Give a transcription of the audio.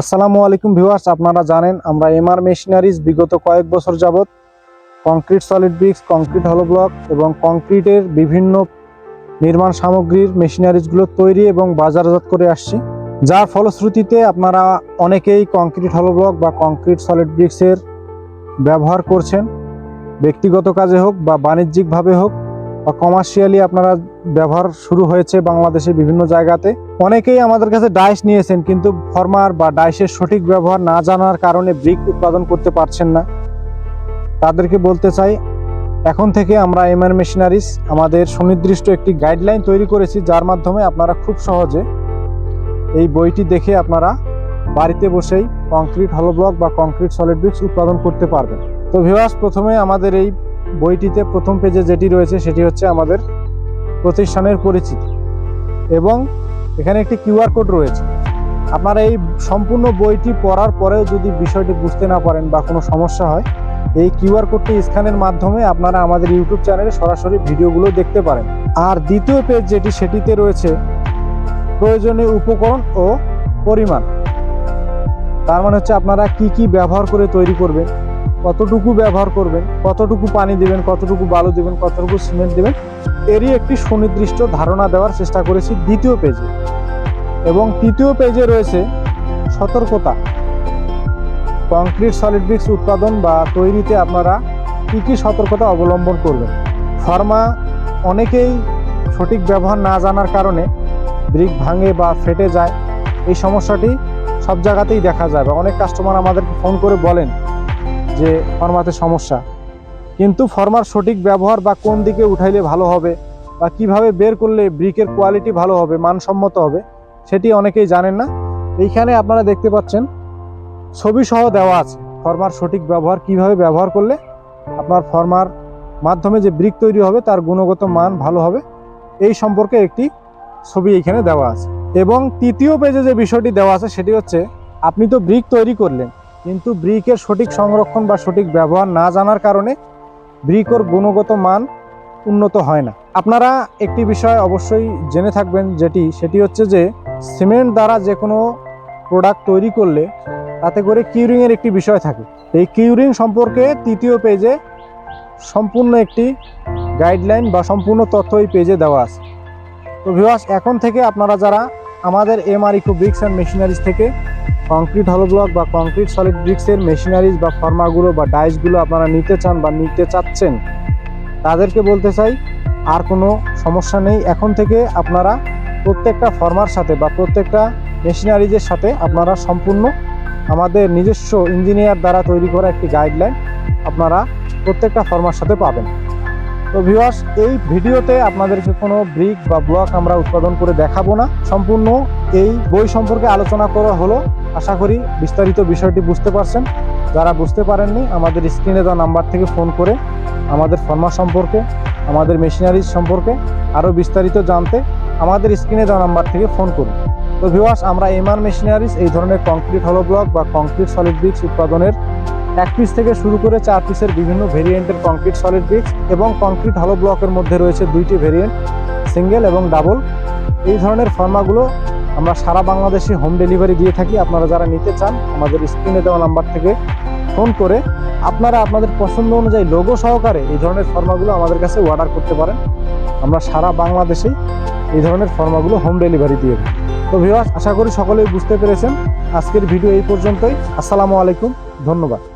আসসালামু আলাইকুম ভিউয়ার্স, আপনারা জানেন আমরা এমআর মেশিনারিজ বিগত কয়েক বছর যাবৎ কংক্রিট সলিড ব্রিক্স, কংক্রিট হলো ব্লক এবং কংক্রিটের বিভিন্ন নির্মাণ সামগ্রীর মেশিনারিজগুলো তৈরি এবং বাজারজাত করে আসছি। যার ফলশ্রুতিতে আপনারা অনেকেই কংক্রিট হলো ব্লক বা কংক্রিট সলিড ব্রিক্সের ব্যবহার করছেন। ব্যক্তিগত কাজে হোক বা বাণিজ্যিকভাবে হোক বা কমার্শিয়ালি আপনারা ব্যবহার শুরু হয়েছে বাংলাদেশের বিভিন্ন জায়গাতে। অনেকেই আমাদের কাছে ডাইস নিয়েছেন, কিন্তু ফরমার বা ডাইসের সঠিক ব্যবহার না জানার কারণে ব্রিক উৎপাদন করতে পারছেন না। তাদেরকে বলতে চাই, এখন থেকে আমরা এমআর মেশিনারিজ আমাদের সুনির্দিষ্ট একটি গাইডলাইন তৈরি করেছি, যার মাধ্যমে আপনারা খুব সহজে এই বইটি দেখে আপনারা বাড়িতে বসেই কংক্রিট হলো ব্লক বা কংক্রিট সলিড ব্রিক্স উৎপাদন করতে পারবেন। তো ভিওয়াস প্রথমে আমাদের এই বইটিতে প্রথম পেজে যেটি রয়েছে সেটি হচ্ছে আমাদের প্রতিষ্ঠানের পরিচিতি। এবং এখানে একটি কিউআর কোড রয়েছে। আপনারা এই সম্পূর্ণ বইটি পড়ার পরেও যদি বিষয়টি বুঝতে না পারেন বা কোনো সমস্যা হয়, এই কিউআর কোডটি স্ক্যানের মাধ্যমে আপনারা আমাদের ইউটিউব চ্যানেলে সরাসরি ভিডিওগুলো দেখতে পারেন। আর দ্বিতীয় পেজ যেটি, সেটিতে রয়েছে প্রয়োজনীয় উপকরণ ও পরিমাণ। তার মানে হচ্ছে আপনারা কি কি ব্যবহার করে তৈরি করবেন কতটুকু ব্যবহার করবেন, কতটুকু পানি দেবেন, কতটুকু বালু দেবেন, কতটুকু সিমেন্ট দেবেন, এরই একটি সুনির্দিষ্ট ধারণা দেওয়ার চেষ্টা করেছি দ্বিতীয় পেজে এবং তৃতীয় পেজে রয়েছে সতর্কতা। কংক্রিট সলিড ব্রিক্স উৎপাদন বা তৈরিতে আপনারা কী কী সতর্কতা অবলম্বন করবেন? ফার্মা অনেকেই সঠিক ব্যবহার না জানার কারণে ব্রিক ভাঙে বা ফেটে যায়। এই সমস্যাটি সব জায়গাতেই দেখা যায় বা অনেক কাস্টমার আমাদেরকে ফোন করে বলেন যে ফর্মাতে সমস্যা। কিন্তু ফর্মার সঠিক ব্যবহার বা কোন দিকে উঠাইলে ভালো হবে বা কীভাবে বের করলে ব্রিকের কোয়ালিটি ভালো হবে, মানসম্মত হবে, সেটি অনেকেই জানেন না। এইখানে আপনারা দেখতে পাচ্ছেন ছবি সহ দেওয়া আছে ফর্মার সঠিক ব্যবহার, কীভাবে ব্যবহার করলে আপনার ফর্মার মাধ্যমে যে ব্রিক তৈরি হবে তার গুণগত মান ভালো হবে, এই সম্পর্কে একটি ছবি এখানে দেওয়া আছে। এবং তৃতীয় পেজে যে বিষয়টি দেওয়া আছে সেটি হচ্ছে, আপনি তো ব্রিক তৈরি করলেন কিন্তু ব্রিকের সঠিক সংরক্ষণ বা সঠিক ব্যবহার না জানার কারণে ব্রিকর গুণগত মান উন্নত হয় না। আপনারা একটি বিষয় অবশ্যই জেনে থাকবেন যেটি, সেটি হচ্ছে যে, সিমেন্ট দ্বারা যে কোনো প্রোডাক্ট তৈরি করলে তাতে করে কিউরিংয়ের একটি বিষয় থাকে। এই কিউরিং সম্পর্কে তৃতীয় পেজে সম্পূর্ণ একটি গাইডলাইন বা সম্পূর্ণ তথ্য এই পেজে দেওয়া আছে। তো ভিওয়াস এখন থেকে আপনারা যারা আমাদের MR eco bricks and machineries থেকে কংক্রিট হলো ব্লক বা কংক্রিট সলিড ব্রিক্সের মেশিনারিজ বা ফর্মাগুলো বা ডাইসগুলো আপনারা নিতে চান বা নিতে চাচ্ছেন, তাদেরকে বলতে চাই, আর কোনো সমস্যা নেই। এখন থেকে আপনারা প্রত্যেকটা ফর্মার সাথে বা প্রত্যেকটা মেশিনারিজের সাথে আপনারা সম্পূর্ণ আমাদের নিজস্ব ইঞ্জিনিয়ার দ্বারা তৈরি করা একটি গাইডলাইন আপনারা প্রত্যেকটা ফর্মার সাথে পাবেন। তো ভিউয়ার্স এই ভিডিওতে আপনাদেরকে কোনো ব্রিক বা ব্লক আমরা উৎপাদন করে দেখাবো না। সম্পূর্ণ এই বই সম্পর্কে আলোচনা করা হলো। আশা করি বিস্তারিত বিষয়টি বুঝতে পারছেন। যারা বুঝতে পারেননি, আমাদের স্ক্রিনে দেওয়া নাম্বার থেকে ফোন করে আমাদের ফর্মা সম্পর্কে, আমাদের মেশিনারিজ সম্পর্কে আরও বিস্তারিত জানতে আমাদের স্ক্রিনে দেওয়া নাম্বার থেকে ফোন করুন। তো ভিউয়ার্স, আমরা এমআর মেশিনারিজ, এই ধরনের কংক্রিট হলো ব্লক বা কংক্রিট সলিড ব্রিক্স উৎপাদনের এক পিস থেকে শুরু করে চার পিসের বিভিন্ন ভেরিয়েন্টের কংক্রিট সলিড ব্রিক্স এবং কংক্রিট হলো ব্লকের মধ্যে রয়েছে দুইটি ভেরিয়েন্ট সিঙ্গেল এবং ডাবল এই ধরনের ফার্মাগুলো আমরা সারা বাংলাদেশে হোম ডেলিভারি দিয়ে থাকি। আপনারা যারা নিতে চান, আমাদের স্ক্রিনে দেওয়া নাম্বার থেকে ফোন করে আপনারা আপনাদের পছন্দ অনুযায়ী লোগো সহকারে এই ধরনের ফর্মাগুলো আমাদের কাছে অর্ডার করতে পারেন। আমরা সারা বাংলাদেশেই এই ধরনের ফর্মাগুলো হোম ডেলিভারি দিয়ে থাকি। তো ভিওয়াস আশা করি সকলেই বুঝতে পেরেছেন। আজকের ভিডিও এই পর্যন্তই। আসসালামু আলাইকুম। ধন্যবাদ।